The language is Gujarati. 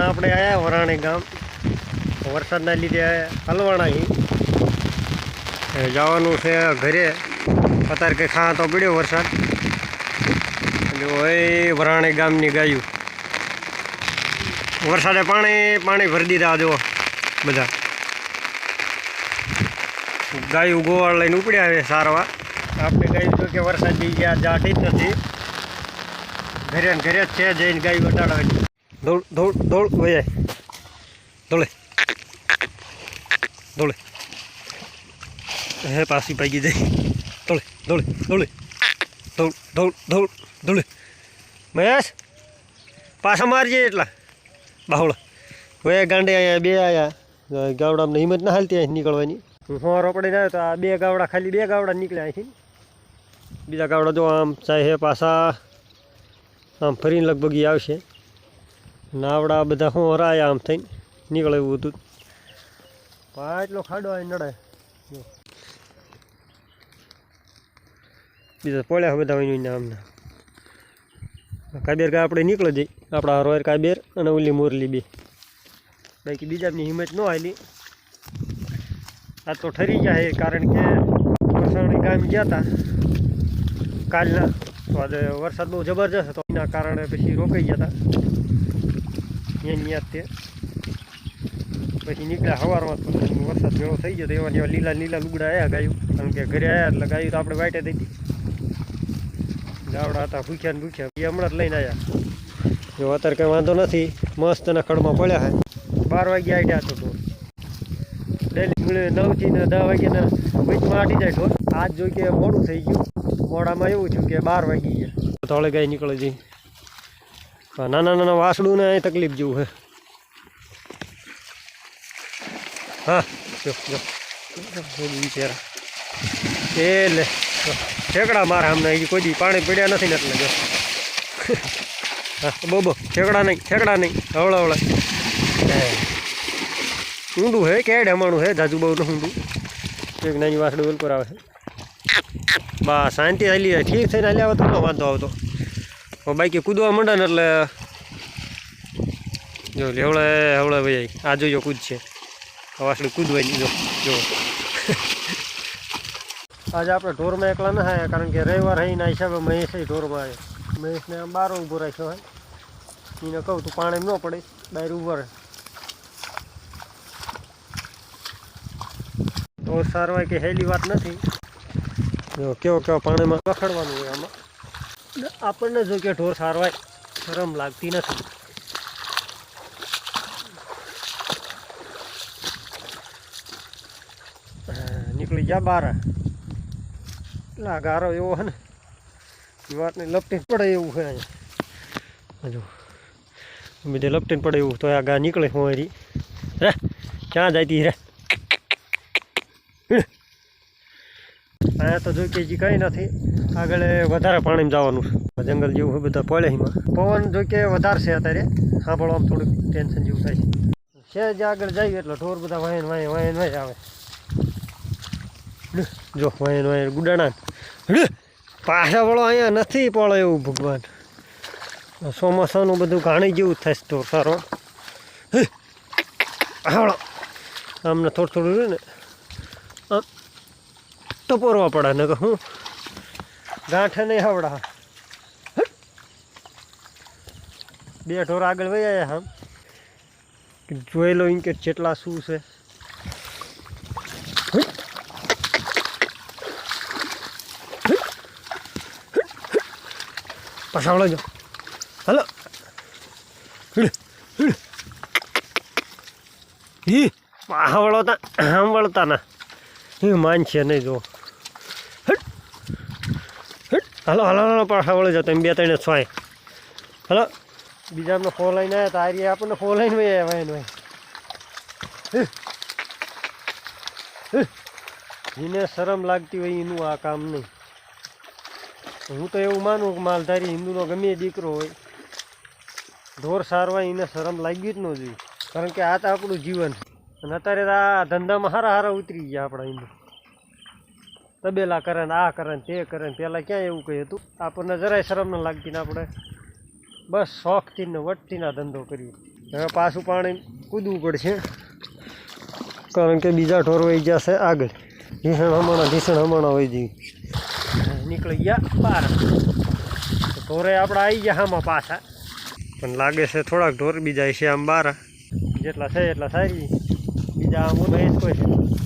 ના આપણે આવ્યા વરાણી ગામ. વરસાદના લીધે હલવાણા જવાનું છે ઘરે. અત્યારે કંઈ ખા તો પડ્યો વરસાદ. એટલે હોય વરાણી ગામની ગાયું. વરસાદે પાણી પાણી ભરી દીધા જો બધા. ગાયું ગોવાળ લઈને ઉપડ્યા આવે સારવા આપણે ગાયું જો કે વરસાદ બી ગયા જાટી જ નથી. ઘરે ઘરે જ છે જઈને ગાય વટાડવાની દોડ દોડ દોડ વયા દોડે દોડે હે, પાછી પાકી જાય. દોડે દોડે દોડે દોડ દોડ દોડ દોડે મહેશ, પાછા મારજે એટલા. બાહુળા. વયા ગાંડે અહીંયા બે આયા. ગાવડામાં હિંમત ના હાલતી અહીં નીકળવાની. હું હોરો પડીને આવ્યો તો આ બે ગાવડા ખાલી બે ગાવડા નીકળ્યા અહીંથી બીજા ગાવડા જો આમ ચાહે પાછા. આમ ફરીને લગભગ આવશે. નાવડા બધા હું હરાયા આમ થઈને નીકળે એવું હતું એટલો ખાડો આવી નડે. બીજા પોળ્યા બધા હોય આમને. કાબેર કા આપણે નીકળી જઈ. આપણા રોયર કાબેર અને ઓલી મોરલી બે. બાકી બીજાની હિંમત ન આવેલી આ તો ઠરી ગયા છે કારણ કે વરસાણી ગામ ગયા હતા કાલના. તો આજે વરસાદ બહુ જબરજસ્ત હતો. એના કારણે પછી રોકાઈ ગયા હતા એની યાદ તે પછી નીકળ્યા સવારમાં તો વરસાદ ભેળો થઈ ગયો તો એવા એવા લીલા લીલા લુગડા આવ્યા ગાયું. કારણ કે ઘરે આવ્યા એટલે ગાયું તો આપણે વાટે થઈ ગાવડા હતા, ભૂખ્યા ને ભૂખ્યા. એ હમણાં જ લઈને આવ્યા જો અત્યારે કંઈ વાંધો નથી. મસ્ત એના ખડમાં પડ્યા હે. બાર વાગે આવ્યા હતો ઢોર ડેલી નવથી ને દસ વાગ્યાના વચમાં આટી જાય ઢોર આજ જોઈ કે મોડું થઈ ગયું. મોડામાં એવું થયું કે બાર વાગી ગયા. થોડે ગાય નીકળે જઈ નાના નાના વાસડું ને તકલીફ જેવું હે હા, જો જો. બિચારા એ ઠેકડા મારે અમને હજી કોઈ દી પાણી પીડ્યા નથી ને એટલે જો. હા બોબો ઠેકડા નહીં ઠેકડા નહીં, હવળા હવળા. ઊંડું હે કે હમણાં હે, જાજુ બહુ ઊંડું. એક નાની વાસડું વેલપર આવે બા, શાંતિ હાલી. ઠીક થઈને હાલ્યા આવતો તો વાંધો આવતો. બાઈકે કૂદવા માંડે ને એટલે જો લેવડે હવળે ભાઈ આ જોયો કૂદ છે. વાસડી કૂદવાની જો. જો. આજે આપણે ઢોરમાં એકલા ના થાય કારણ કે રવિવાર હઈના હિસાબે મહેશ ઢોરમાં આવે મહેશને આમ બાર ઊભો રાખ્યો હોય. એને કહું તું પાણી ન પડે બહાર ઊભો રહે. ઢોર સારવાય કે હેલી વાત નથી. જો કેવો કેવો પાણીમાં રખડવાનું હોય આમાં. આપણને જો કે ઢોર સારવાય, શરમ લાગતી નથી. નીકળી ગયા બાર. એટલે આ ગારો એવો હે ને વાતને લપટીને પડે એવું છે અહીંયા. હજુ બીજે લપટીને પડે એવું, તો આ ગા નીકળે હું રે, ક્યાં જતી રે? અહીંયા તો જોઈ કે હજી કંઈ નથી. આગળ વધારે પાણીમાં જવાનું છે. જંગલ જેવું હોય બધા પડે એમાં. પવન જોઈ કે વધારે અત્યારે. સાંભળવામાં થોડુંક ટેન્શન જેવું થાય છે. છે જે આગળ જઈએ એટલે ઢોર બધા વાયન વાય વાયન વાય આવે. જો, વાયન વાયન ગુડાણા. પાછા વળો અહીંયા નથી પડે એવું ભગવાન. ચોમાસાનું બધું ઘાણી જેવું થાય ઢોર સારો. હાવળો આમને થોડું થોડું રહ્યું ને. આમ. ટપોરવા પડે ને હું? ગાંઠે નહીં આવડા બે ઢોર આગળ આવ્યા આમ જોઈ લો કે જેટલા શું છે. પાછા જો. હલો. ઈ આમ વળતા ના એ માન છે નહીં જો. હાલો હાલો, હલો, પણ વળી જાવ તમે બે ત્રણે છો હલો. બીજા અમને ફોન લઈને આવ્યા તારી આપણને ફોન લઈને ભાઈ આવ્યા એનો જેને શરમ લાગતી હોય એનું આ કામ નહીં. હું તો એવું માનું કે માલધારી હિન્દુનો ગમે દીકરો હોય. ઢોર સારવા એને શરમ લાગવી જ ન જોઈએ. કારણ કે આ તો આપણું જીવન અને અત્યારે આ ધંધામાં હારા હારા ઉતરી ગયા આપણા હિન્દુ. તબેલા કરે ને આ કરે ને તે કરે ને પહેલાં ક્યાં એવું કંઈ હતું? આપણને જરાય શરમ ન લાગતી ને આપણે બસ શોખથી ને વટથી ધંધો કરીએ. હવે પાછું પાણી કૂદવું પડશે. કારણ કે બીજા ઢોર વહી જશે આગળ. ભીષણ હમણાં ભીષણ હમણાં વહી જઈ નીકળી ગયા બહાર. ઢોરે આપણે આવી ગયા આમાં પાછા. પણ લાગે છે થોડાક ઢોર બીજા છે આમ બાર જેટલા છે એટલા સારી. બીજા આમ કોઈ છે